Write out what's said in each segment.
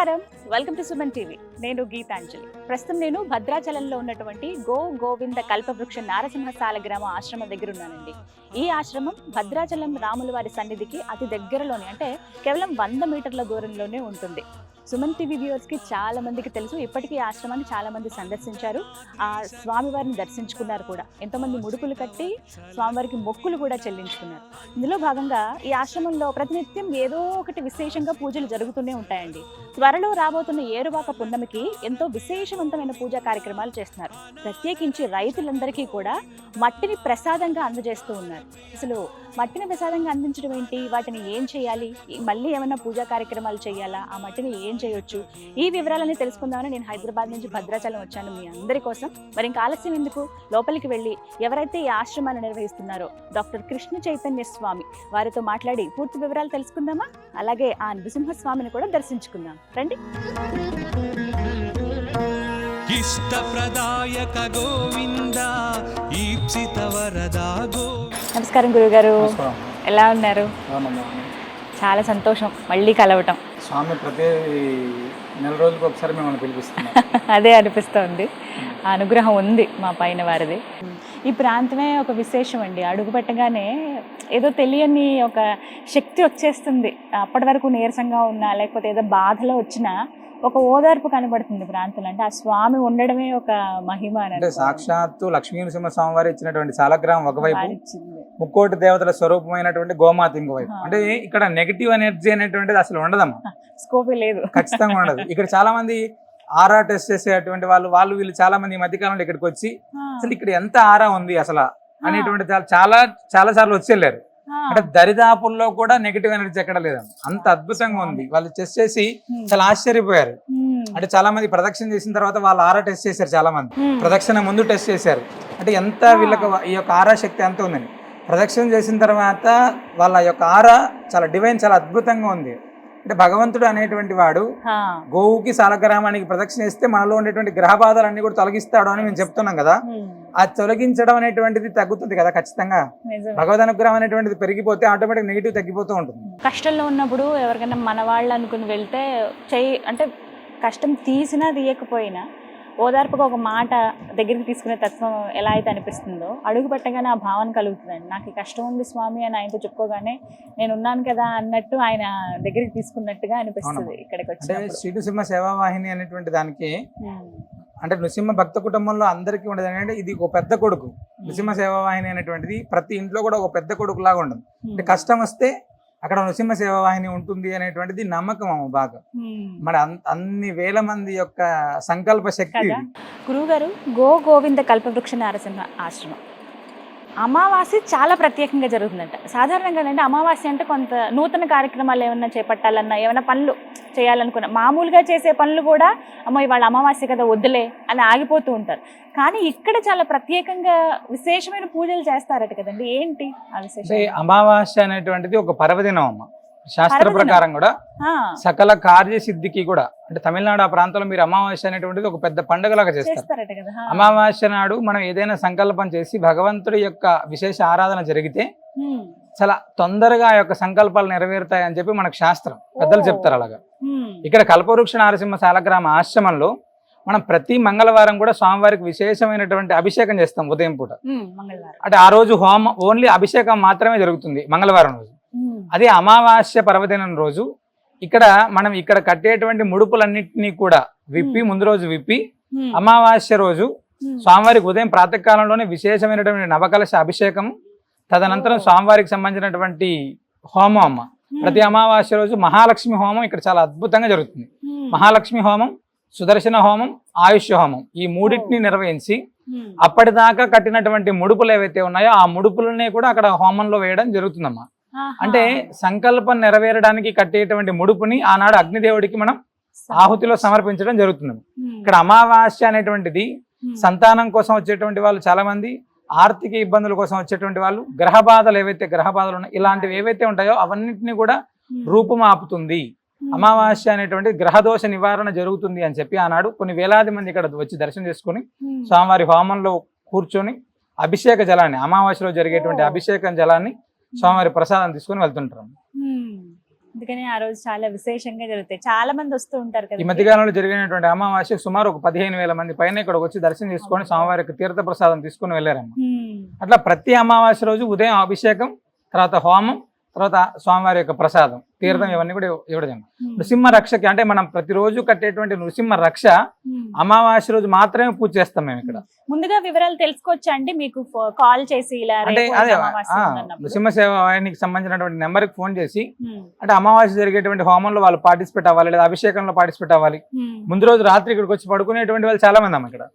నమస్కారం. Welcome to Suman TV నేను గీతాంజలి. ప్రస్తుతం నేను భద్రాచలంలో ఉన్నటువంటి గో గోవింద కల్పవృక్ష నారసింహసాల గ్రామ ఆశ్రమం దగ్గర ఉన్నానండి ఈ ఆశ్రమం భద్రాచలం రాముల వారి సన్నిధికి అతి దగ్గరలోనే అంటే కేవలం వంద మీటర్ల దూరంలోనే ఉంటుంది. సుమన్ టీవీ వ్యూవర్స్కి చాలా మందికి తెలుసు. ఇప్పటికీ ఆశ్రమాన్ని చాలా మంది సందర్శించారు. ఆ స్వామివారిని దర్శించుకున్నారు కూడా. ఎంతోమంది ముడుపులు కట్టి స్వామివారికి మొక్కులు కూడా చెల్లించుకున్నారు. ఇందులో భాగంగా ఈ ఆశ్రమంలో ప్రతినిత్యం ఏదో ఒకటి విశేషంగా పూజలు జరుగుతూనే ఉంటాయండి. త్వరలో రాబోతున్న ఏరువాక పున్నమికి ఎంతో విశేషవంతమైన పూజా కార్యక్రమాలు చేస్తున్నారు. ప్రత్యేకించి రైతులందరికీ కూడా మట్టిని ప్రసాదంగా అందజేస్తూ ఉన్నారు. అసలు మట్టిని ప్రసాదంగా అందించడం ఏంటి? వాటిని ఏం చేయాలి? మళ్ళీ ఏమైనా పూజా కార్యక్రమాలు చేయాలా? ఆ మట్టిని ఏం చేయొచ్చు. ఈ వివరాలన్నీ తెలుసుకుందామని నేను హైదరాబాద్ నుంచి భద్రాచలం వచ్చాను మీ అందరి కోసం. మరి ఇంకా ఆలస్యం ఎందుకు? లోపలికి వెళ్ళి ఎవరైతే ఈ ఆశ్రమాన్ని నిర్వహిస్తున్నారో డాక్టర్ కృష్ణ చైతన్య స్వామి వారితో మాట్లాడి పూర్తి వివరాలు తెలుసుకుందామా? అలాగే ఆ నృసింహ స్వామిని కూడా దర్శించుకుందాం. రండి. ఇష్టప్రదాయక గోవింద ఈప్సిత వరదా గోవింద. నమస్కారం గురుగారు. ఎలా ఉన్నారు? చాలా సంతోషం. మళ్ళీ కలవటం. స్వామి ప్రతి నెల రోజులకు ఒకసారి మిమ్మల్ని పిలిపిస్తున్నాం అదే అనిపిస్తోంది. ఆ అనుగ్రహం ఉంది మా పైన వారిది. ఈ ప్రాంతమే ఒక విశేషం అండి. అడుగు పెట్టగానే ఏదో తెలియని ఒక శక్తి వచ్చేస్తుంది. అప్పటి వరకు నీరసంగా ఉన్నా లేకపోతే ఏదో బాధలో వచ్చినా ఒక ఓదార్పు కనబడుతుంది ప్రాంతంలో అంటే ఆ స్వామి ఉండడమే ఒక మహిమ అంటే. సాక్షాత్తు లక్ష్మీ నరసింహ స్వామి వారు ఇచ్చినటువంటి సాలగ్రామం ఒకవైపు. ముక్కోటి దేవతల స్వరూపమైనటువంటి గోమాత ఇంకోవైపు. అంటే ఇక్కడ నెగిటివ్ ఎనర్జీ అనేటువంటిది అసలు ఉండదమ్మా స్కోపే లేదు ఖచ్చితంగా ఉండదు ఇక్కడ చాలా మంది ఆరా టెస్ట్ చేసేటువంటి వాళ్ళు వాళ్ళు వీళ్ళు చాలా మంది ఈ మధ్యకాలంలో ఇక్కడికి వచ్చి అసలు ఇక్కడ ఎంత ఆరా ఉంది అసలు అనేటువంటి చాలా- చాలా సార్లు వచ్చి వెళ్ళారు. అంటే దరిదాపుల్లో కూడా నెగిటివ్ ఎనర్జీ ఎక్కడ లేదమ్మా అంత అద్భుతంగా ఉంది. వాళ్ళు టెస్ట్ చేసి హ్మ్. చాలా ఆశ్చర్యపోయారు. అంటే చాలా మంది ప్రదక్షిణ చేసిన తర్వాత వాళ్ళు ఆరా టెస్ట్ చేశారు చాలా మంది. ప్రదక్షిణ ముందు టెస్ట్ చేశారు. అంటే ఎంత వీళ్ళకి ఈ యొక్క ఆరా శక్తి ఎంత ఉందని ప్రదక్షిణ చేసిన తర్వాత వాళ్ళ యొక్క ఆరా చాలా డివైన్ చాలా అద్భుతంగా ఉంది. అంటే భగవంతుడు అనేటువంటి వాడు. గోవుకి సాలగ్రామానికి ప్రదక్షిణ చేస్తే మనలో ఉండేటువంటి గ్రహ బాధలన్నీ కూడా తొలగిస్తాడు అని మేము చెప్తున్నాం కదా. ఆ తొలగించడం అనేటువంటిది తగ్గుతుంది కదా ఖచ్చితంగా. భగవద్ అనుగ్రహం అనేటువంటిది పెరిగిపోతే ఆటోమేటిక్ నెగిటివ్ తగ్గిపోతూ ఉంటుంది కష్టంలో ఉన్నప్పుడు ఎవరికైనా మన వాళ్ళు అనుకుని వెళ్తే చెయ్యి అంటే కష్టం తీసినా తీయకపోయినా ఓదార్పుగా ఒక మాట దగ్గరికి తీసుకునే తత్వం ఎలా అయితే అనిపిస్తుందో అడుగు పెట్టగానే ఆ భావన కలుగుతుందండి. నాకు ఈ కష్టం ఉంది స్వామి అని ఆయనతో చెప్పుకోగానే నేను ఉన్నాను కదా అన్నట్టు ఆయన దగ్గరికి తీసుకున్నట్టుగా అనిపిస్తుంది. ఇక్కడికి వచ్చినప్పుడు. శ్రీ నృసింహ సేవావాహిని అనేటువంటి దానికి. అంటే నృసింహ భక్త కుటుంబంలో అందరికీ ఉండదు. అంటే ఇది ఒక పెద్ద కొడుకు. నృసింహ సేవావాహిని అనేటువంటిది ప్రతి ఇంట్లో కూడా ఒక పెద్ద కొడుకు లాగా ఉండదు. అంటే కష్టం వస్తే అక్కడ నృసింహ సేవావాహిని ఉంటుంది అనేటువంటిది నమ్మకం అమ్మ బాగా అన్- అన్ని వేల మంది యొక్క సంకల్ప శక్తి. గురువుగారు గో గోవింద కల్పవృక్ష నారసింహ ఆశ్రమం. అమావాస్య చాలా ప్రత్యేకంగా జరుగుతుందంట. సాధారణంగా అంటే అమావాస్య అంటే కొంత నూతన కార్యక్రమాలు ఏమన్నా చేపట్టాలన్నా ఏమైనా పనులు చేయాలనుకున్నా మామూలుగా చేసే పనులు కూడా అమ్మో ఇవాళ అమావాస్య కదా వద్దులే అని ఆగిపోతూ ఉంటారు. కానీ ఇక్కడ చాలా ప్రత్యేకంగా విశేషమైన పూజలు చేస్తారట కదండి. ఏంటి ఆ అంటే విశేషం అమావాస్య అనేటువంటిది ఒక పర్వదినం అమ్మ. శాస్త్ర? ప్రకారం కూడా సకల కార్యసిద్ధికి కూడా అంటే తమిళనాడు ఆ ప్రాంతంలో మీరు అమావాస్య అనేటువంటిది ఒక పెద్ద పండుగలాగా చేస్తారు. అమావాస్య నాడు మనం ఏదైనా సంకల్పం చేసి భగవంతుడి యొక్క విశేష ఆరాధన జరిగితే చాలా తొందరగా ఆ యొక్క సంకల్పాలు నెరవేరుతాయి అని చెప్పి మనకు శాస్త్రం పెద్దలు. చెప్తారు అలాగా. ఇక్కడ కల్పవృక్ష నారసింహ సాలగ్రామ ఆశ్రమంలో మనం ప్రతి మంగళవారం కూడా స్వామివారికి విశేషమైనటువంటి అభిషేకం చేస్తాం ఉదయం పూట. అంటే ఆ రోజు హోమ ఓన్లీ అభిషేకం మాత్రమే జరుగుతుంది మంగళవారం రోజు. అదే అమావాస్య పర్వదినం రోజు ఇక్కడ మనం ఇక్కడ కట్టేటువంటి ముడుపులన్నింటినీ కూడా విప్పి ముందు రోజు విప్పి అమావాస్య రోజు. స్వామివారికి ఉదయం ప్రాతకాలంలోనే విశేషమైనటువంటి నవకలశ అభిషేకం తదనంతరం. స్వామివారికి సంబంధించినటువంటి హోమం అమ్మ ప్రతి అమావాస్య రోజు మహాలక్ష్మి హోమం ఇక్కడ చాలా అద్భుతంగా జరుగుతుంది మహాలక్ష్మి హోమం సుదర్శన హోమం ఆయుష్య హోమం ఈ మూడింటిని నిర్వహించి. అప్పటిదాకా కట్టినటువంటి ముడుపులు ఏవైతే ఉన్నాయో ఆ ముడుపులనే కూడా అక్కడ హోమంలో వేయడం జరుగుతుందమ్మా. అంటే సంకల్పం నెరవేరడానికి కట్టేటువంటి ముడుపుని ఆనాడు అగ్నిదేవుడికి మనం ఆహుతిలో సమర్పించడం జరుగుతుంది. ఇక్కడ అమావాస్య అనేటువంటిది సంతానం కోసం వచ్చేటువంటి వాళ్ళు చాలా మంది ఆర్థిక ఇబ్బందుల కోసం వచ్చేటువంటి వాళ్ళు గ్రహ బాధలు ఏవైతే గ్రహ బాధలు ఉన్నాయో ఇలాంటివి ఏవైతే ఉంటాయో అవన్నింటినీ కూడా రూపుమాపుతుంది. అమావాస్య అనేటువంటి గ్రహదోష నివారణ జరుగుతుంది అని చెప్పి ఆనాడు కొన్ని వేలాది మంది ఇక్కడ వచ్చి దర్శనం చేసుకుని స్వామివారి హోమంలో కూర్చొని అభిషేక జలాన్ని అమావాస్యలో జరిగేటువంటి. అభిషేకం జలాన్ని స్వామివారి ప్రసాదం తీసుకొని వెళ్తుంటారు. అందుకని ఆ రోజు చాలా విశేషంగా జరుగుతాయి. చాలా మంది వస్తూ ఉంటారు ఈ కదా మధ్యకాలంలో జరిగినటువంటి అమావాస్య సుమారు ఒక పదిహేను వేల మంది పైన ఇక్కడ వచ్చి దర్శనం చేసుకొని స్వామివారికి తీర్థ ప్రసాదం తీసుకొని వెళ్ళారమ్మ. అట్లా ప్రతి అమావాస్య రోజు ఉదయం అభిషేకం తర్వాత హోమం తర్వాత స్వామివారి యొక్క ప్రసాదం. తీర్థం Hmm. ఇవన్నీ కూడా ఇవ్వడం హ్మ్. నృసింహ రక్షకి అంటే మనం ప్రతిరోజు కట్టేటువంటి నృసింహ రక్ష హ్మ్. అమావాస్య రోజు మాత్రమే పూజ చేస్తాం మేము ఇక్కడ ముందుగా వివరాలు తెలుసుకోవచ్చా అండి మీకు కాల్ చేసి ఇలా అంటే అదే. నృసింహ సేవ వాహినికి సంబంధించినటువంటి నెంబర్కి ఫోన్ చేసి. అంటే అమావాస్య జరిగేటువంటి హోమంలో వాళ్ళు పార్టిసిపేట్ అవ్వాలి లేదా అభిషేకంలో పార్టిసిపేట్ అవ్వాలి. ముందు రోజు రాత్రి ఇక్కడికి వచ్చి పడుకునేటువంటి వాళ్ళు చాలా మంది అమ్మ ఇక్కడ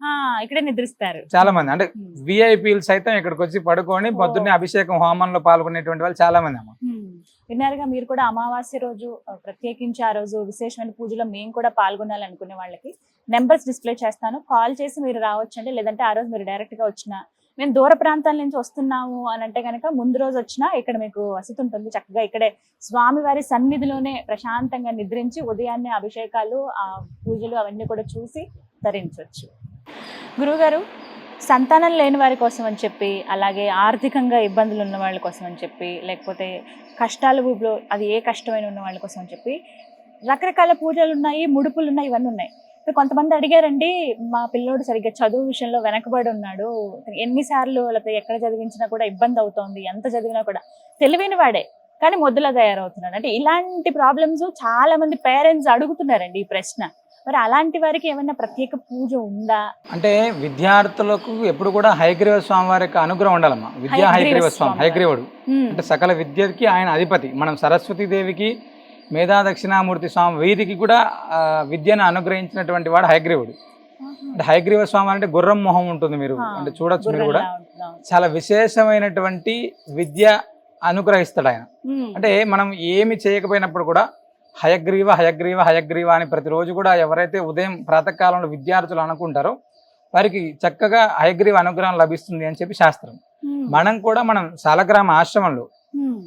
ఇక్కడే నిద్రిస్తారు చాలా మంది అంటే. విఐపీలు సైతం ఇక్కడికి వచ్చి పడుకొని. పొద్దున్నే అభిషేకం హోమంలో పాల్గొనేటువంటి వాళ్ళు చాలా మంది అమ్మ. విన్నారుగా మీరు కూడా అమావాస్య రోజు ప్రత్యేకించి ఆ రోజు విశేషమైన పూజలో మేము కూడా పాల్గొనాలనుకునే వాళ్ళకి నెంబర్స్ డిస్ప్లే చేస్తాను. కాల్ చేసి మీరు రావచ్చండి. లేదంటే ఆ రోజు మీరు డైరెక్ట్గా వచ్చిన వచ్చినా మేము దూర ప్రాంతాల నుంచి వస్తున్నాము అని అంటే కనుక ముందు రోజు వచ్చినా ఇక్కడ మీకు వసతి ఉంటుంది. చక్కగా ఇక్కడే స్వామివారి సన్నిధిలోనే ప్రశాంతంగా నిద్రించి ఉదయాన్నే అభిషేకాలు ఆ పూజలు అవన్నీ కూడా చూసి ధరించవచ్చు గురువుగారు సంతానం లేని వారి కోసం అని చెప్పి అలాగే ఆర్థికంగా ఇబ్బందులు ఉన్న వాళ్ళ కోసం అని చెప్పి లేకపోతే కష్టాల ఊబిలో అది ఏ కష్టమైన ఉన్న వాళ్ళ కోసం అని చెప్పి రకరకాల పూజలు ఉన్నాయి ముడుపులు ఉన్నాయి ఇవన్నీ ఉన్నాయి. ఇప్పుడు కొంతమంది అడిగారండి మా పిల్లోడు సరిగ్గా చదువు విషయంలో వెనకబడి ఉన్నాడు. ఎన్నిసార్లు లేకపోతే ఎక్కడ చదివించినా కూడా ఇబ్బంది అవుతోంది ఎంత చదివినా కూడా. తెలివైన వాడే కానీ మొద్దులా తయారవుతున్నాడు. అంటే ఇలాంటి ప్రాబ్లమ్స్ చాలా మంది పేరెంట్స్ అడుగుతున్నారండి ఈ ప్రశ్న. మరి అలాంటి వారికి ఏమైనా ప్రత్యేక పూజ ఉందా? అంటే విద్యార్థులకు ఎప్పుడు కూడా హైగ్రీవ స్వామి వారి యొక్క అనుగ్రహం ఉండాలమ్మా. విద్యా హైగ్రీవ స్వామి హైగ్రీవుడు. అంటే సకల విద్యకి ఆయన అధిపతి. మనం సరస్వతి దేవికి మేధా దక్షిణామూర్తి స్వామి వీరికి కూడా విద్యను అనుగ్రహించినటువంటి వాడు హైగ్రీవుడు. అంటే హైగ్రీవ స్వామి అంటే గుర్రం మొహం ఉంటుంది మీరు. అంటే చూడొచ్చు మీరు కూడా. చాలా విశేషమైనటువంటి విద్య అనుగ్రహిస్తాడు ఆయన. అంటే మనం ఏమి చేయకపోయినప్పుడు కూడా హయగ్రీవ హయగ్రీవ హయగ్రీవ అని ప్రతిరోజు కూడా ఎవరైతే ఉదయం ప్రాతకాలంలో విద్యార్థులు అనుకుంటారో వారికి చక్కగా హయగ్రీవ అనుగ్రహం లభిస్తుంది అని చెప్పి శాస్త్రం. మనం కూడా మనం సాలగ్రామ ఆశ్రమంలో.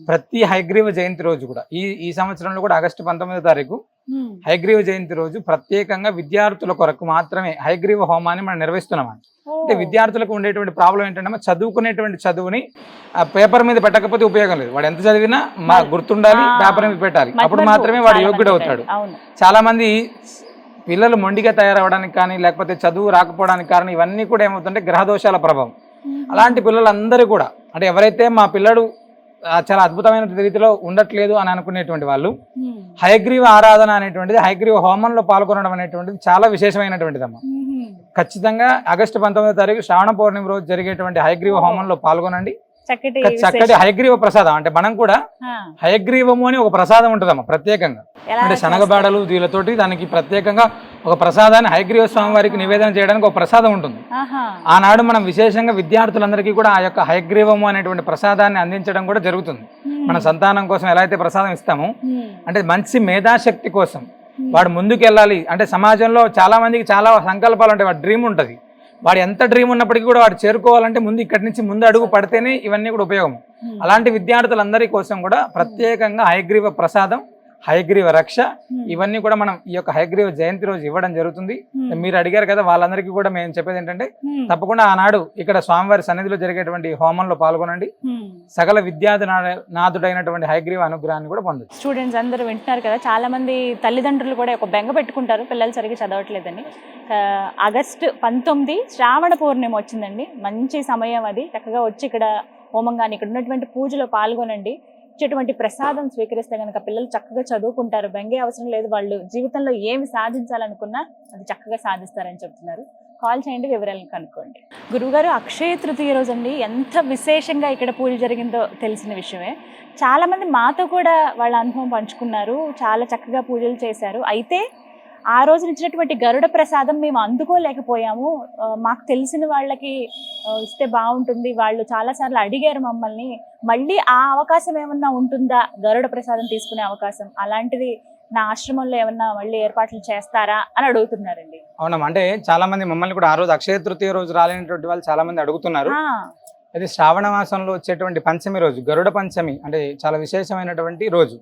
ప్రతి హయగ్రీవ జయంతి రోజు కూడా ఈ ఈ సంవత్సరంలో కూడా ఆగస్టు పంతొమ్మిదో తారీఖు హ్మ్. హయగ్రీవ జయంతి రోజు ప్రత్యేకంగా విద్యార్థుల కొరకు మాత్రమే హయగ్రీవ హోమాన్ని మనం నిర్వహిస్తున్నాం అంటే ఓ. విద్యార్థులకు ఉండేటువంటి ప్రాబ్లం ఏంటంటే చదువుకునేటువంటి చదువుని ఆ పేపర్ మీద పెట్టకపోతే ఉపయోగం లేదు. వాడు ఎంత చదివినా మా గుర్తుండాలి పేపర్ మీద పెట్టాలి. అప్పుడు మాత్రమే వాడు యోగ్యుడు అవుతాడు. చాలా మంది పిల్లలు మొండిగా తయారవడానికి కానీ లేకపోతే చదువు రాకపోవడానికి కారణం ఇవన్నీ కూడా ఏమవుతుంటే గ్రహ దోషాల ప్రభావం అలాంటి పిల్లలందరూ కూడా అంటే ఎవరైతే మా పిల్లడు చాలా అద్భుతమైన రీతిలో ఉండట్లేదు అని అనుకునేటువంటి వాళ్ళు. హయగ్రీవ ఆరాధన అనేటువంటిది హయగ్రీవ హోమంలో పాల్గొనడం అనేటువంటిది చాలా విశేషమైనటువంటిది అమ్మ హ్మ్. ఖచ్చితంగా ఆగస్టు పంతొమ్మిదో తారీఖు శ్రావణ పౌర్ణమి రోజు జరిగేటువంటి హయగ్రీవ హోమంలో పాల్గొనండి చక్కటి. హయగ్రీవ ప్రసాదం అంటే మనం కూడా హయగ్రీవము అని ఒక ప్రసాదం ఉంటుందమ్మా ప్రత్యేకంగా అంటే? శనగబాడలు వీళ్ళతోటి దానికి ప్రత్యేకంగా ఒక ప్రసాదాన్ని హయగ్రీవ స్వామి వారికి నివేదన చేయడానికి ఒక ప్రసాదం ఉంటుంది. ఆనాడు మనం విశేషంగా విద్యార్థులందరికీ కూడా ఆ యొక్క హయగ్రీవము అనేటువంటి ప్రసాదాన్ని అందించడం కూడా జరుగుతుంది. మన సంతానం కోసం ఎలా అయితే ప్రసాదం ఇస్తామో. అంటే మంచి మేధాశక్తి కోసం. వాడు ముందుకు వెళ్ళాలి అంటే సమాజంలో చాలా మందికి చాలా సంకల్పాలు ఉంటాయి వాడి డ్రీమ్ ఉంటుంది వాడు ఎంత డ్రీమ్ ఉన్నప్పటికీ కూడా వాడు చేరుకోవాలంటే ముందు ఇక్కడి నుంచి ముందు అడుగు పడితేనే ఇవన్నీ కూడా ఉపయోగం. అలాంటి విద్యార్థులందరి కోసం కూడా ప్రత్యేకంగా హయగ్రీవ ప్రసాదం హయగ్రీవ రక్ష. ఇవన్నీ కూడా మనం ఈ యొక్క హయగ్రీవ జయంతి రోజు ఇవ్వడం జరుగుతుంది. మీరు అడిగారు కదా వాళ్ళందరికీ కూడా మేము చెప్పేది ఏంటంటే. తప్పకుండా ఆనాడు ఇక్కడ స్వామివారి సన్నిధిలో జరిగేటువంటి హోమంలో పాల్గొనండి. సకల విద్యార్థి నాథుడైనటువంటి హయగ్రీవ అనుగ్రహాన్ని కూడా పొందొచ్చు స్టూడెంట్స్ అందరూ వింటున్నారు కదా చాలా మంది తల్లిదండ్రులు కూడా ఒక బెంగ పెట్టుకుంటారు పిల్లలు సరిగ్గా చదవట్లేదని ఆగస్టు పంతొమ్మిది శ్రావణ పౌర్ణమి వచ్చిందండి మంచి సమయం అది చక్కగా వచ్చి ఇక్కడ హోమం కానీ ఇక్కడ ఉన్నటువంటి పూజలో పాల్గొనండి ఇచ్చేటువంటి ప్రసాదం స్వీకరిస్తే కనుక పిల్లలు చక్కగా చదువుకుంటారు. బెంగే అవసరం లేదు. వాళ్ళు జీవితంలో ఏమి సాధించాలనుకున్నా అది చక్కగా సాధిస్తారని చెప్తున్నారు. కాల్ చేయండి వివరాలను కనుక్కోండి. గురువుగారు అక్షయ తృతీయ రోజు అండి ఎంత విశేషంగా ఇక్కడ పూజ జరిగిందో తెలిసిన విషయమే. చాలామంది మాతో కూడా వాళ్ళ అనుభవం పంచుకున్నారు. చాలా చక్కగా పూజలు చేశారు. అయితే ఆ రోజు ఇచ్చినటువంటి గరుడ ప్రసాదం మేము అందుకోలేకపోయాము. మాకు తెలిసిన వాళ్ళకి ఇస్తే బాగుంటుంది. వాళ్ళు చాలాసార్లు అడిగారు మమ్మల్ని మళ్ళీ ఆ అవకాశం ఏమన్నా ఉంటుందా? గరుడ ప్రసాదం తీసుకునే అవకాశం అలాంటిది నా ఆశ్రమంలో ఏమన్నా మళ్ళీ ఏర్పాట్లు చేస్తారా అని అడుగుతున్నారండి. అవునమ్మా అంటే చాలా మంది మమ్మల్ని కూడా ఆ రోజు అక్షయ తృతీయ రోజు రాలేనటువంటి వాళ్ళు చాలా మంది అడుగుతున్నారు. అది శ్రావణ మాసంలో వచ్చేటువంటి పంచమి రోజు గరుడ పంచమి అంటే చాలా విశేషమైనటువంటి రోజు.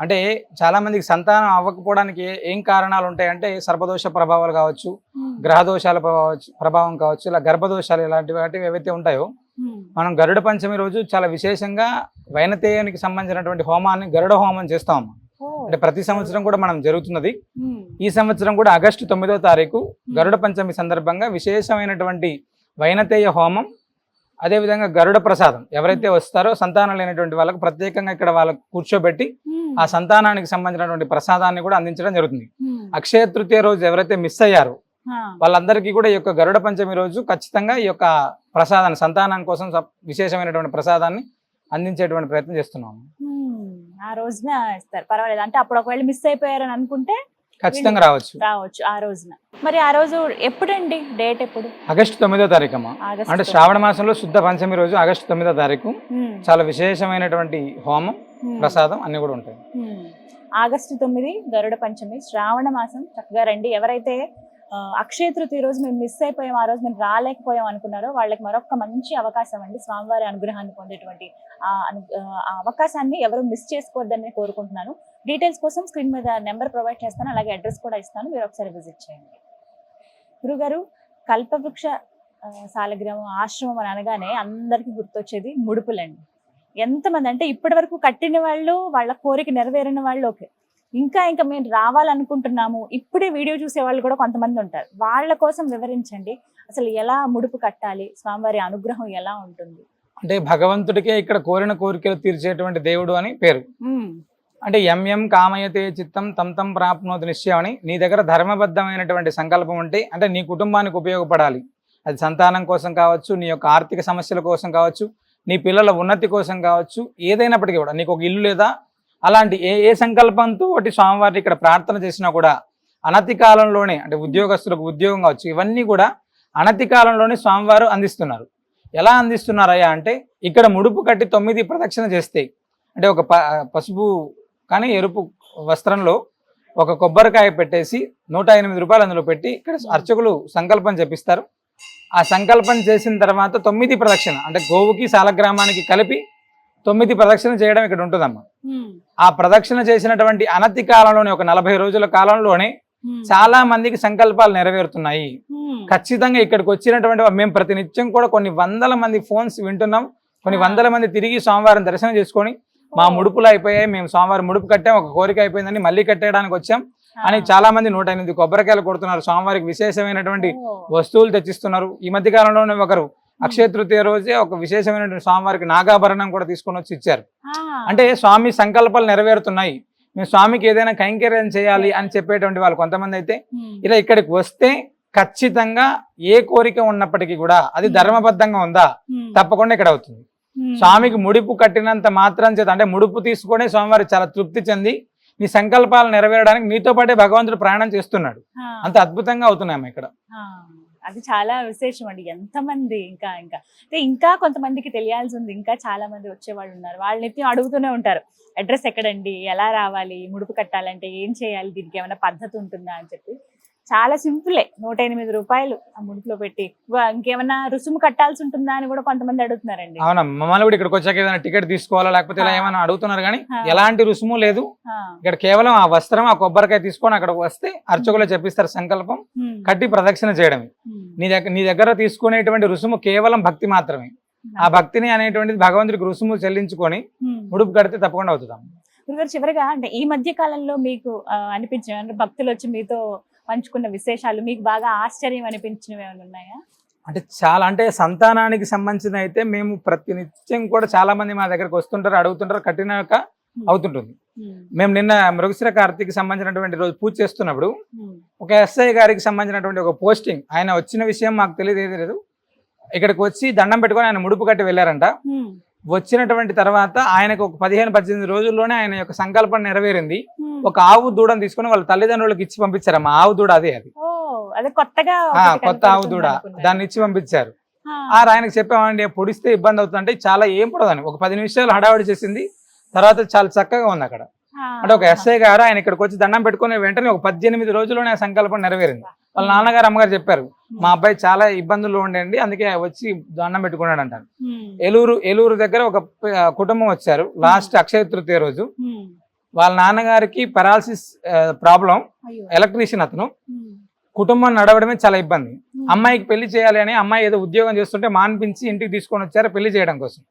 అంటే చాలా మందికి సంతానం అవ్వకపోవడానికి ఏ- కారణాలు ఉంటాయంటే సర్పదోష ప్రభావాలు కావచ్చు గ్రహదోషాల ప్రభావ- కావచ్చు ఇలా గర్భదోషాలు ఇలాంటివి వాటివి ఏవైతే ఉంటాయో మనం గరుడ పంచమి రోజు చాలా విశేషంగా వైనతేయానికి సంబంధించినటువంటి హోమాన్ని గరుడ హోమం చేస్తాం. అంటే ప్రతి సంవత్సరం కూడా మనం జరుగుతున్నది. ఈ సంవత్సరం కూడా ఆగస్టు తొమ్మిదో తారీఖు గరుడ పంచమి సందర్భంగా విశేషమైనటువంటి వైనతేయ హోమం అదేవిధంగా గరుడ ప్రసాదం. ఎవరైతే వస్తారో సంతానం లేనటువంటి వాళ్ళకు ప్రత్యేకంగా ఇక్కడ వాళ్ళకు కూర్చోబెట్టి ఆ సంతానానికి సంబంధించినటువంటి ప్రసాదాన్ని కూడా అందించడం జరుగుతుంది. అక్షయ తృతీయ రోజు ఎవరైతే మిస్ అయ్యారో వాళ్ళందరికీ కూడా ఈ యొక్క గరుడ పంచమి రోజు ఖచ్చితంగా ఈ యొక్క ప్రసాదాన్ని సంతానం కోసం విశేషమైనటువంటి ప్రసాదాన్ని అందించేటువంటి ప్రయత్నం చేస్తున్నాము. ఆ రోజున ఇస్తారు. పర్వాలేదు. అంటే అప్పుడు ఒకవేళ మిస్ అయిపోయారని అనుకుంటే ఖచ్చితంగా రావచ్చు. రావచ్చు ఆ రోజున. మరి ఆ రోజు ఎప్పుడండి? డేట్ ఎప్పుడు? ఆగస్టు తొమ్మిదో తారీఖు అమ్మ అంటే శ్రావణ మాసంలో శుద్ధ పంచమి రోజు ఆగస్టు తొమ్మిదో తారీఖు. చాలా విశేషమైనటువంటి హోమం ప్రసాదం అన్ని కూడా ఉంటాయి. ఆగస్టు తొమ్మిది గరుడ పంచమి శ్రావణ మాసం. చక్కగా రండి. ఎవరైతే ఆ, అక్షయ తృతీయ రోజు మేము మిస్ అయిపోయాం ఆ రోజు మేము రాలేకపోయాం అనుకున్నారో వాళ్ళకి మరొక మంచి అవకాశం అండి. స్వామివారి అనుగ్రహాన్ని పొందేటువంటి ఆ అవకాశాన్ని ఎవరు మిస్ చేసుకోవద్దని కోరుకుంటున్నాను. డీటెయిల్స్ కోసం స్క్రీన్ మీద నెంబర్ ప్రొవైడ్ చేస్తాను అలాగే అడ్రస్ కూడా ఇస్తాను. మీరు ఒకసారి విజిట్ చేయండి. గురుగారు కల్పవృక్ష సాలగ్రామం ఆశ్రమం అని అనగానే అందరికీ గుర్తొచ్చేది ముడుపులండి. ఎంతమంది అంటే ఇప్పటి వరకు కట్టిన వాళ్ళు వాళ్ళ కోరిక నెరవేరిన వాళ్ళు ఓకే. ఇంకా ఇంకా మేము రావాలనుకుంటున్నాము. ఇప్పుడే వీడియో చూసే వాళ్ళు కూడా కొంతమంది ఉంటారు. వాళ్ళ కోసం వివరించండి. అసలు ఎలా ముడుపు కట్టాలి? స్వామివారి అనుగ్రహం ఎలా ఉంటుంది? అంటే భగవంతుడికే ఇక్కడ కోరిన కోరికలు తీర్చేటువంటి దేవుడు అని పేరు. అంటే ఎం ఎం కామయతే చిత్తం తం తం ప్రాప్నోతి నిశ్చయమని నీ దగ్గర ధర్మబద్ధమైనటువంటి సంకల్పం ఉంటే అంటే నీ కుటుంబానికి ఉపయోగపడాలి. అది సంతానం కోసం కావచ్చు నీ యొక్క ఆర్థిక సమస్యల కోసం కావచ్చు నీ పిల్లల ఉన్నతి కోసం కావచ్చు ఏదైనప్పటికీ కూడా నీకు ఒక ఇల్లు లేదా అలాంటి ఏ ఏ సంకల్పంతో ఒకటి స్వామివారిని ఇక్కడ ప్రార్థన చేసినా కూడా అనతి కాలంలోనే అంటే ఉద్యోగస్తులకు ఉద్యోగం కావచ్చు ఇవన్నీ కూడా అనతి కాలంలోనే స్వామివారు అందిస్తున్నారు. ఎలా అందిస్తున్నారయ్యా అంటే ఇక్కడ ముడుపు కట్టి తొమ్మిది ప్రదక్షిణ చేస్తే అంటే ఒక ప పసుపు కానీ ఎరుపు వస్త్రంలో ఒక కొబ్బరికాయ పెట్టేసి నూట ఎనిమిది రూపాయలు అందులో పెట్టి ఇక్కడ అర్చకులు సంకల్పం చెప్పిస్తారు ఆ సంకల్పం చేసిన తర్వాత తొమ్మిది ప్రదక్షిణ అంటే గోవుకి సాలగ్రామానికి కలిపి తొమ్మిది ప్రదక్షిణ చేయడం ఇక్కడ ఉంటుందమ్మా. ఆ ప్రదక్షిణ చేసినటువంటి అనతి కాలంలోనే ఒక నలభై రోజుల కాలంలోనే చాలా మందికి సంకల్పాలు నెరవేరుతున్నాయి. ఖచ్చితంగా ఇక్కడికి వచ్చినటువంటి మేము ప్రతినిత్యం కూడా కొన్ని వందల మంది ఫోన్స్ వింటున్నాం. కొన్ని. వందల మంది తిరిగి సోమవారం దర్శనం చేసుకొని మా ముడుపులు అయిపోయాయి. మేము సోమవారం ముడుపు కట్టాం. ఒక కోరిక అయిపోయిందని మళ్ళీ కట్టేయడానికి వచ్చాం. అని చాలా మంది నూట ఎనిమిది కొబ్బరికాయలు కొడుతున్నారు. సోమవారికి విశేషమైనటువంటి వస్తువులు తెచ్చిస్తున్నారు. ఈ మధ్య కాలంలోనే ఒకరు అక్షయ తృతీయ రోజే ఒక విశేషమైనటువంటి స్వామివారికి నాగాభరణం కూడా తీసుకొని వచ్చి ఇచ్చారు. అంటే స్వామి సంకల్పాలు నెరవేరుతున్నాయి. మేము స్వామికి ఏదైనా కైంకర్యం చేయాలి అని చెప్పేటువంటి వాళ్ళు కొంతమంది అయితే ఇలా ఇక్కడికి వస్తే ఖచ్చితంగా ఏ కోరిక ఉన్నప్పటికీ కూడా అది ధర్మబద్ధంగా ఉందా? తప్పకుండా ఇక్కడ అవుతుంది. స్వామికి ముడుపు కట్టినంత మాత్రం చేత అంటే ముడుపు తీసుకునే స్వామివారి చాలా తృప్తి చెంది నీ సంకల్పాలు నెరవేరడానికి నీతో పాటే భగవంతుడు ప్రయాణం చేస్తున్నాడు. అంత అద్భుతంగా అవుతున్నాయి ఇక్కడ. అది చాలా విశేషం అండి. ఎంతమంది ఇంకా ఇంకా. అంటే ఇంకా కొంతమందికి తెలియాల్సి ఉంది. ఇంకా చాలా మంది వచ్చేవాళ్ళు ఉన్నారు. వాళ్ళు నిత్యం అడుగుతూనే ఉంటారు. అడ్రస్ ఎక్కడండి? ఎలా రావాలి? ముడుపు కట్టాలంటే ఏం చేయాలి? దీనికి ఏమైనా పద్ధతి ఉంటుందా అని చెప్పి. చాలా సింపులే. నూట ఎనిమిది రూపాయలు ఆ ముడుపులో పెట్టి. ఇంకేమైనా రుసుము కట్టాల్సి ఉంటుందా అని కూడా కొంతమంది అడుగుతున్నారండి. అవునా మమ్మల్ని కూడా ఇక్కడికి వచ్చాక ఏదైనా టికెట్ తీసుకోవాలా లేకపోతే ఇలా. ఏమైనా అడుగుతున్నారు కానీ. ఎలాంటి రుసుము లేదు. ఇక్కడ కేవలం ఆ వస్త్రం ఆ కొబ్బరికాయ తీసుకొని అక్కడ వస్తే అర్చకులు చెప్పిస్తారు సంకల్పం కట్టి ప్రదక్షిణ చేయడమే. నీ దగ్గర నీ దగ్గర తీసుకునేటువంటి రుసుము కేవలం భక్తి మాత్రమే. ఆ భక్తిని అనేటువంటిది భగవంతుడికి రుసుము చెల్లించుకొని. ముడుపు కడితే తప్పకుండా అవుతుందాం గురుగారు చివరిగా అంటే ఈ మధ్య కాలంలో మీకు అనిపించిన అంటే భక్తులు వచ్చి మీతో పంచుకున్న విశేషాలు మీకు బాగా ఆశ్చర్యం అనిపించినవి ఏమైనా ఉన్నాయా? అంటే చాలా అంటే సంతానానికి సంబంధించిన అయితే మేము ప్రతి నిత్యం కూడా చాలా మంది మా దగ్గరకు వస్తుంటారు అడుగుతుంటారు కట్టినాక అవుతుంటుంది. మేము నిన్న మృగశిర కార్తీకి సంబంధించినటువంటి రోజు పూజ చేస్తున్నప్పుడు ఒక ఎస్ఐ గారికి సంబంధించినటువంటి ఒక పోస్టింగ్ ఆయన వచ్చిన విషయం మాకు తెలియదు ఏది లేదు. ఇక్కడికి వచ్చి దండం పెట్టుకొని ఆయన ముడుపు కట్టి వెళ్ళారంట. వచ్చినటువంటి తర్వాత ఆయనకు ఒక పదిహేను పద్దెనిమిది రోజుల్లోనే ఆయన యొక్క సంకల్పం నెరవేరింది. ఒక ఆవు దూడను తీసుకొని వాళ్ళ తల్లిదండ్రులకు ఇచ్చి పంపించారమ్మా. ఆవు దూడ అదే అది. కొత్తగా కొత్త ఆవు దూడ. దాన్ని ఇచ్చి పంపించారు. ఆ, ఆయనకు చెప్పామండి పొడిస్తే ఇబ్బంది అవుతుందంటే చాలా ఏం పడదని ఒక పది నిమిషాలు హడావిడి చేసింది. తర్వాత చాలా చక్కగా ఉంది అక్కడ. అంటే ఒక ఎస్ఐ గారు ఆయన ఇక్కడికి వచ్చి దండం పెట్టుకునే వెంటనే ఒక పద్దెనిమిది రోజుల్లోనే ఆ సంకల్పం నెరవేరింది. వాళ్ళ నాన్నగారు అమ్మగారు చెప్పారు మా అబ్బాయి చాలా ఇబ్బందుల్లో ఉండండి అందుకే వచ్చి దండం పెట్టుకున్నాడు అంటారు. ఏలూరు ఏలూరు దగ్గర ఒక కుటుంబం వచ్చారు. లాస్ట్ అక్షయ తృతీయ రోజు. వాళ్ళ నాన్నగారికి పెరాలసిస్ ప్రాబ్లం ఎలక్ట్రీషియన్ అతను. కుటుంబం నడవడమే చాలా ఇబ్బంది. అమ్మాయికి పెళ్ళి చేయాలి అని అమ్మాయి ఏదో ఉద్యోగం చేస్తుంటే మాన్పించి ఇంటికి తీసుకొని వచ్చారు పెళ్ళి చేయడం కోసం.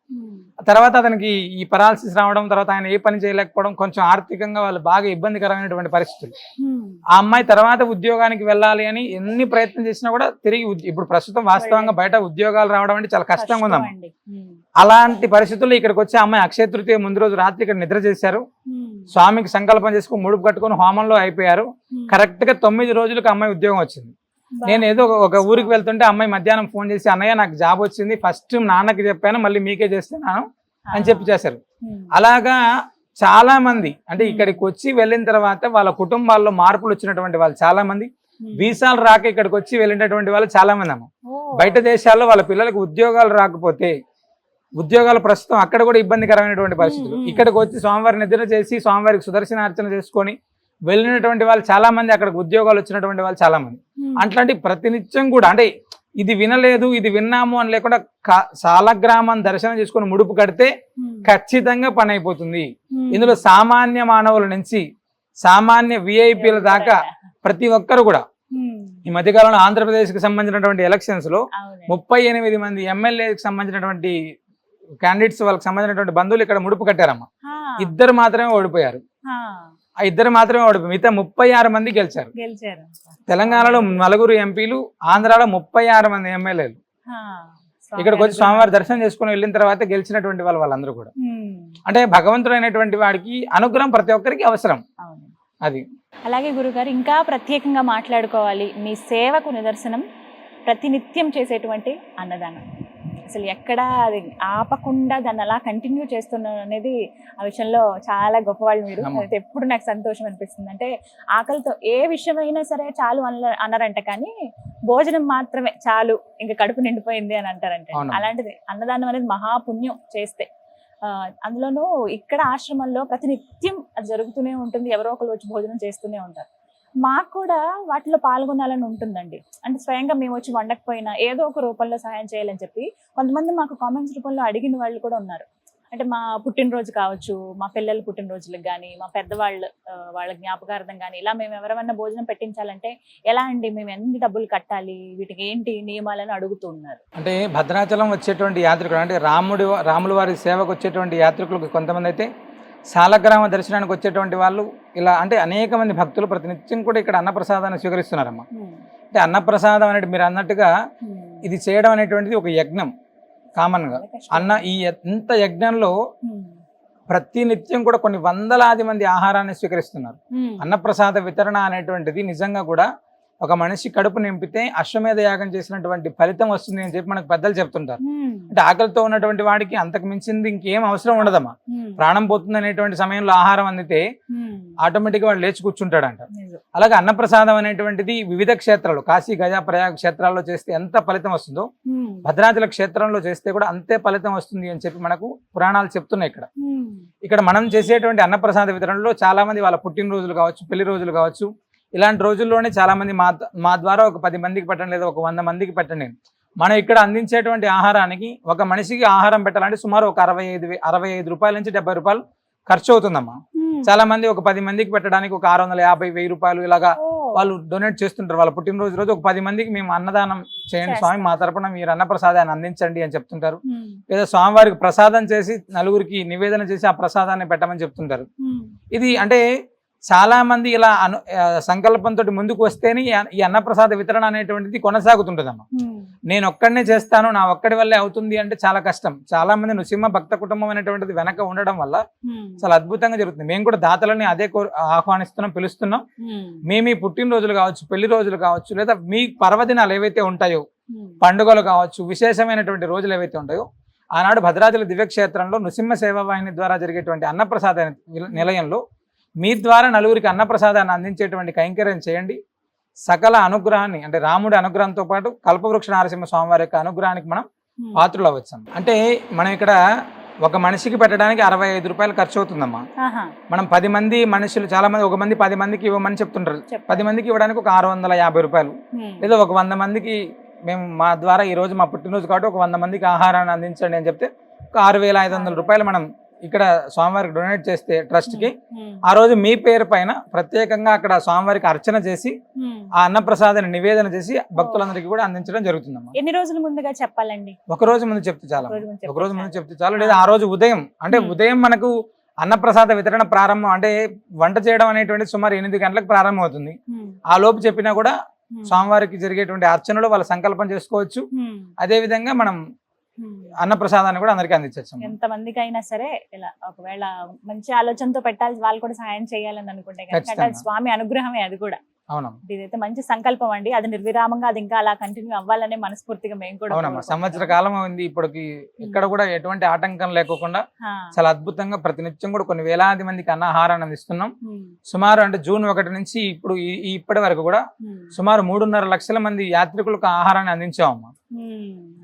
తర్వాత అతనికి ఈ పరాలసిస్ రావడం తర్వాత ఆయన ఏ పని చేయలేకపోవడం కొంచెం ఆర్థికంగా వాళ్ళు బాగా ఇబ్బందికరమైనటువంటి పరిస్థితులు. ఆ అమ్మాయి తర్వాత ఉద్యోగానికి వెళ్ళాలి అని ఎన్ని ప్రయత్నం చేసినా కూడా తిరిగి ఇప్పుడు ప్రస్తుతం వాస్తవంగా బయట ఉద్యోగాలు రావడం అంటే చాలా కష్టంగా ఉందమ్మా. అలాంటి పరిస్థితుల్లో ఇక్కడికి వచ్చి అమ్మాయి అక్షయ తృతీయ ముందు రోజు రాత్రి ఇక్కడ నిద్ర చేశారు. స్వామికి సంకల్పం చేసుకుని ముడుపు కట్టుకొని హోమంలో అయిపోయారు. కరెక్ట్గా తొమ్మిది రోజులకు అమ్మాయి ఉద్యోగం వచ్చింది. నేను ఏదో ఒక- ఊరికి వెళ్తుంటే అమ్మాయి మధ్యాహ్నం ఫోన్ చేసి అన్నయ్య నాకు జాబ్ వచ్చింది ఫస్ట్ నాన్నకి చెప్పాను మళ్ళీ మీకే చేస్తున్నాను అని చెప్పి చేశారు. అలాగా చాలా మంది అంటే ఇక్కడికి వచ్చి వెళ్ళిన తర్వాత వాళ్ళ కుటుంబాల్లో మార్పులు వచ్చినటువంటి వాళ్ళు చాలా మంది. వీసాలు రాక ఇక్కడికి వచ్చి వెళ్ళినటువంటి వాళ్ళు చాలా మంది అమ్మ. బయట దేశాల్లో వాళ్ళ పిల్లలకు ఉద్యోగాలు రాకపోతే ఉద్యోగాలు ప్రస్తుతం అక్కడ కూడా ఇబ్బందికరమైనటువంటి పరిస్థితులు. ఇక్కడికి వచ్చి స్వామివారి నిద్ర చేసి స్వామివారికి సుదర్శన అర్చన చేసుకొని వెళ్ళినటువంటి వాళ్ళు చాలా మంది అక్కడికి ఉద్యోగాలు వచ్చినటువంటి వాళ్ళు చాలా మంది. అట్లాంటి ప్రతినిత్యం కూడా అంటే ఇది వినలేదు ఇది విన్నాము అని లేకుండా సాలగ్రామం దర్శనం చేసుకొని ముడుపు కడితే. ఖచ్చితంగా పని అయిపోతుంది. ఇందులో సామాన్య మానవుల నుంచి సామాన్య విఐపీల దాకా ప్రతి ఒక్కరు కూడా. ఈ మధ్యకాలంలో ఆంధ్రప్రదేశ్కి సంబంధించినటువంటి ఎలక్షన్స్లో. ముప్పై ఎనిమిది మంది ఎమ్మెల్యేకి సంబంధించినటువంటి క్యాండిడేట్స్ వాళ్ళకి సంబంధించినటువంటి బంధువులు ఇక్కడ ముడుపు కట్టారమ్మ. ఇద్దరు మాత్రమే ఓడిపోయారు. ఆ. ఇద్దరు మాత్రమే ఓడిపోయారు. మిగతా ముప్పై ఆరు మంది గెలిచారు. గెలిచారు. తెలంగాణలో నలుగురు ఎంపీలు ఆంధ్రాలో ముప్పై ఆరు మంది ఎమ్మెల్యేలు. ఇక్కడికి వచ్చి స్వామివారి దర్శనం చేసుకుని వెళ్ళిన తర్వాత గెలిచినటువంటి వాళ్ళు వాళ్ళందరూ కూడా. అంటే భగవంతుడైనటువంటి వాడికి అనుగ్రహం ప్రతి ఒక్కరికి అవసరం. అది. అలాగే గురుగారు ఇంకా ప్రత్యేకంగా మాట్లాడుకోవాలి. మీ సేవకు నిదర్శనం ప్రతినిత్యం చేసేటువంటి అన్నదానం. అసలు ఎక్కడ అది ఆపకుండా దాన్ని అలా కంటిన్యూ చేస్తున్నారు అనేది ఆ విషయంలో చాలా గొప్పవాళ్ళు మీరు. అయితే ఎప్పుడు నాకు సంతోషం అనిపిస్తుంది. అంటే ఆకలితో ఏ విషయమైనా సరే చాలు అన అన్నారంట కానీ భోజనం మాత్రమే చాలు ఇంకా కడుపు నిండిపోయింది అని అంటారంట. అలాంటిది అన్నదానం అనేది మహాపుణ్యం చేస్తే. ఆ, అందులోనూ ఇక్కడ ఆశ్రమంలో ప్రతినిత్యం అది జరుగుతూనే ఉంటుంది. ఎవరో ఒకరు వచ్చి భోజనం చేస్తూనే ఉంటారు. మాకు కూడా వాటిలో పాల్గొనాలని ఉంటుందండి. అంటే స్వయంగా మేము వచ్చి వండకపోయినా ఏదో ఒక రూపంలో సహాయం చేయాలని చెప్పి కొంతమంది మాకు కామెంట్స్ రూపంలో అడిగిన వాళ్ళు కూడా ఉన్నారు. అంటే మా పుట్టినరోజు కావచ్చు మా పిల్లల పుట్టినరోజులకు కానీ మా పెద్దవాళ్ళ వాళ్ళ జ్ఞాపకార్థం కానీ ఇలా మేము ఎవరైనా భోజనం పెట్టించాలంటే ఎలా అండి? మేము ఎన్ని డబ్బులు కట్టాలి? వీటికి ఏంటి నియమాలని అడుగుతూ ఉన్నారు. అంటే భద్రాచలం వచ్చేటువంటి యాత్రికులు అంటే రాముడి రాముల వారి సేవకు వచ్చేటువంటి యాత్రికులకు కొంతమంది అయితే సాలగ్రామ దర్శనానికి వచ్చేటువంటి వాళ్ళు ఇలా అంటే అనేక మంది భక్తులు ప్రతినిత్యం కూడా ఇక్కడ అన్నప్రసాదాన్ని స్వీకరిస్తున్నారమ్మా. అంటే అన్నప్రసాదం అనేది మీరు అన్నట్టుగా. ఇది చేయడం అనేటువంటిది ఒక యజ్ఞం కామన్గా. అన్న ఈ ఇంత యజ్ఞంలో. ప్రతి నిత్యం కూడా కొన్ని వందలాది మంది ఆహారాన్ని స్వీకరిస్తున్నారు. అన్నప్రసాద వితరణ అనేటువంటిది నిజంగా కూడా ఒక మనిషి కడుపు నింపితే అశ్వమేధ యాగం చేసినటువంటి ఫలితం వస్తుంది అని చెప్పి మనకు పెద్దలు చెప్తుంటారు. అంటే ఆకలితో ఉన్నటువంటి వాడికి అంతకు మించింది ఇంకేం అవసరం ఉండదమ్మా. ప్రాణం పోతుంది అనేటువంటి సమయంలో ఆహారం అందితే హ్మ్. ఆటోమేటిక్గా వాడు లేచి కూర్చుంటాడంట. అలాగే అన్నప్రసాదం అనేటువంటిది వివిధ క్షేత్రాలు కాశీ గజా ప్రయాగ క్షేత్రాల్లో చేస్తే ఎంత ఫలితం వస్తుందో. భద్రాచల క్షేత్రంలో చేస్తే కూడా అంతే ఫలితం వస్తుంది అని చెప్పి మనకు పురాణాలు చెప్తున్నాయి ఇక్కడ. ఇక్కడ మనం చేసేటువంటి అన్నప్రసాద వితరణలో చాలా మంది వాళ్ళ పుట్టినరోజులు కావచ్చు పెళ్ళి రోజులు కావచ్చు ఇలాంటి రోజుల్లోనే చాలా మంది మా మా ద్వారా ఒక పది మందికి పెట్టండి లేదా ఒక వంద మందికి పెట్టండి మనం ఇక్కడ అందించేటువంటి ఆహారానికి ఒక మనిషికి ఆహారం పెట్టాలంటే సుమారు ఒక అరవై ఐదు అరవై ఐదు రూపాయల నుంచి డెబ్బై రూపాయలు ఖర్చు అవుతుందమ్మా. చాలా మంది ఒక పది మందికి పెట్టడానికి ఒక ఆరు వందల యాభై వెయ్యి రూపాయలు ఇలాగా. వాళ్ళు డొనేట్ చేస్తుంటారు వాళ్ళ పుట్టినరోజు రోజు ఒక పది మందికి మేము అన్నదానం చేయండి. స్వామి మా తరపున మీరు అన్నప్రసాదాన్ని అందించండి అని చెప్తుంటారు. లేదా స్వామివారికి ప్రసాదం చేసి నలుగురికి నివేదన చేసి ఆ ప్రసాదాన్ని పెట్టమని చెప్తుంటారు. ఇది అంటే చాలా మంది ఇలా అను సంకల్పంతో ముందుకు వస్తేనే ఈ అన్న- ఈ అన్నప్రసాద వితరణ అనేటువంటిది కొనసాగుతుంటుందమ్మా. నేను ఒక్కడనే చేస్తాను నా ఒక్కడి వల్లే అవుతుంది అంటే చాలా కష్టం చాలా మంది నృసింహ భక్త కుటుంబం అనేటువంటిది వెనక ఉండడం వల్ల. చాలా అద్భుతంగా జరుగుతుంది మేము కూడా దాతలని అదే ఆహ్వానిస్తున్నాం పిలుస్తున్నాం హ్మ్. మీ మీ పుట్టినరోజులు కావచ్చు పెళ్ళి రోజులు కావచ్చు లేదా మీ పర్వదినాలు ఏవైతే ఉంటాయో. పండుగలు కావచ్చు విశేషమైనటువంటి రోజులు ఏవైతే ఉంటాయో ఆనాడు భద్రాచల దివ్యక్షేత్రంలో నృసింహ సేవా వాహిని ద్వారా జరిగేటువంటి అన్నప్రసాద నిల- నిలయంలో మీ ద్వారా నలుగురికి అన్నప్రసాదాన్ని అందించేటువంటి కైంకర్యం చేయండి సకల అనుగ్రహాన్ని అంటే రాముడి అనుగ్రహంతో పాటు కల్పవృక్ష నరసింహ స్వామివారి యొక్క అనుగ్రహానికి మనం. పాత్రలు అవ్వచ్చాం అంటే మనం ఇక్కడ ఒక మనిషికి పెట్టడానికి అరవై ఐదు రూపాయలు ఖర్చు అవుతుందమ్మా. మనం పది మంది మనుషులు చాలా మంది ఒక మంది పది మందికి ఇవ్వమని చెప్తుంటారు. పది మందికి ఇవ్వడానికి ఒక ఆరు వందల యాభై రూపాయలు. లేదా ఒక వంద మందికి మేము మా ద్వారా ఈ రోజు మా పుట్టినరోజు కాబట్టి ఒక వంద మందికి ఆహారాన్ని అందించండి అని చెప్తే ఒక ఆరు వేల ఐదు వందల రూపాయలు మనం ఇక్కడ స్వామివారికి డొనేట్ చేస్తే ట్రస్ట్కి ఆ రోజు మీ పేరు పైన ప్రత్యేకంగా అక్కడ స్వామివారికి అర్చన చేసి. ఆ అన్నప్రసాదాన్ని నివేదన చేసి భక్తులందరికీ కూడా అందించడం జరుగుతుందమ్మా. ఎన్ని రోజుల ముందుగా చెప్పాలండి? ఒక రోజు ముందు చెప్తే చాలా ఒక రోజు ముందు చెప్తే చాలు. లేదా ఆ రోజు ఉదయం. అంటే. ఉదయం మనకు అన్నప్రసాద వితరణ ప్రారంభం అంటే వంట చేయడం అనేటువంటిది సుమారు ఎనిమిది గంటలకు ప్రారంభం అవుతుంది ఆ లోపు చెప్పినా కూడా స్వామివారికి జరిగేటువంటి అర్చనలో వాళ్ళ సంకల్పం చేసుకోవచ్చు. అదే విధంగా మనం ఉమ్. అన్నప్రసాదాన్ని కూడా అందరికీ అందించవచ్చు ఎంత మందికి అయినా సరే ఇలా ఒకవేళ మంచి ఆలోచనతో పెట్టాల్సి వాళ్ళు కూడా సహాయం చేయాలని అనుకుంటే. స్వామి అనుగ్రహమే అది కూడా. అవునమ్మా ఇదైతే మంచి సంకల్పం అండి. అది నిర్విరామంగా అది ఇంకా అలా కంటిన్యూ అవ్వాలనే మనస్ఫూర్తిగా మేము కూడా అవునమ్మా. సంవత్సర కాలం ఉంది ఇప్పటికి. ఎక్కడ కూడా ఎటువంటి ఆటంకం లేకోకుండా ఆ, చాలా అద్భుతంగా ప్రతినిత్యం కూడా కొన్ని వేలాది మందికి అన్నహారాన్ని అందిస్తున్నాం. ఉమ్, సుమారు అంటే జూన్ ఒకటి నుంచి ఇప్పుడు ఇప్పటి వరకు కూడా సుమారు మూడున్నర లక్షల మంది యాత్రికులకు ఆహారాన్ని అందించామమ్మా.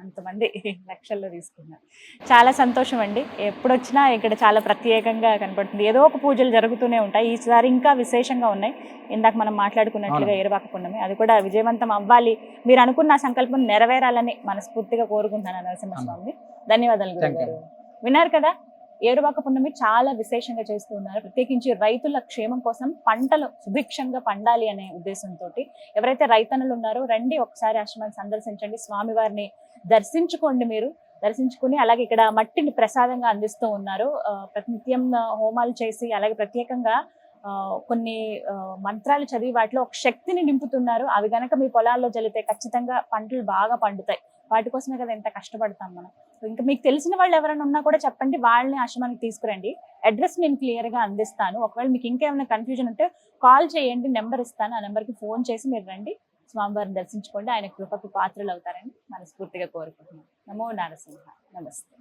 అంతమంది లక్షల్లో తీసుకున్నారు. చాలా సంతోషం అండి ఎప్పుడు వచ్చినా ఇక్కడ చాలా ప్రత్యేకంగా కనపడుతుంది. ఏదో ఒక పూజలు జరుగుతూనే ఉంటాయి. ఈసారి ఇంకా విశేషంగా ఉన్నాయి. ఇందాక మనం మాట్లాడుకున్నట్లుగా. ఏరువాక పున్నమి. అది కూడా విజయవంతం అవ్వాలి. మీరు అనుకున్న సంకల్పం నెరవేరాలని మనస్ఫూర్తిగా కోరుకుంటున్నాను నరసింహస్వామి. ధన్యవాదాలు విన్నారు కదా? ఏరువాక పున్నమి చాలా విశేషంగా చేస్తూ ఉన్నారు. ప్రత్యేకించి రైతుల క్షేమం కోసం పంటలు సుభిక్షంగా పండాలి అనే ఉద్దేశంతో ఎవరైతే రైతన్నులు ఉన్నారో రండి ఒకసారి ఆశ్రమాన్ని సందర్శించండి. స్వామివారిని దర్శించుకోండి మీరు. దర్శించుకుని అలాగే ఇక్కడ మట్టిని ప్రసాదంగా అందిస్తూ ఉన్నారు. ప్రతినిత్యం హోమాలు చేసి అలాగే ప్రత్యేకంగా కొన్ని మంత్రాలు చదివి వాటిలో ఒక శక్తిని నింపుతున్నారు. అవి గనక మీ పొలాల్లో జల్లితే ఖచ్చితంగా పంటలు బాగా పండుతాయి. వాటి కోసమే కదా ఎంత కష్టపడతాం మనం. ఇంకా మీకు తెలిసిన వాళ్ళు ఎవరైనా ఉన్నా కూడా చెప్పండి వాళ్ళని ఆశ్రమానికి తీసుకురండి. అడ్రస్ నేను క్లియర్గా అందిస్తాను. ఒకవేళ మీకు ఇంకేమైనా కన్ఫ్యూజన్ ఉంటే కాల్ చేయండి నెంబర్ ఇస్తాను. ఆ నెంబర్కి ఫోన్ చేసి మీరు రండి. స్వామివారిని దర్శించుకోండి. ఆయన కృపకు పాత్రలు అవుతారని మనస్ఫూర్తిగా కోరుకుంటున్నాను. నమో నారసింహ. నమస్తే.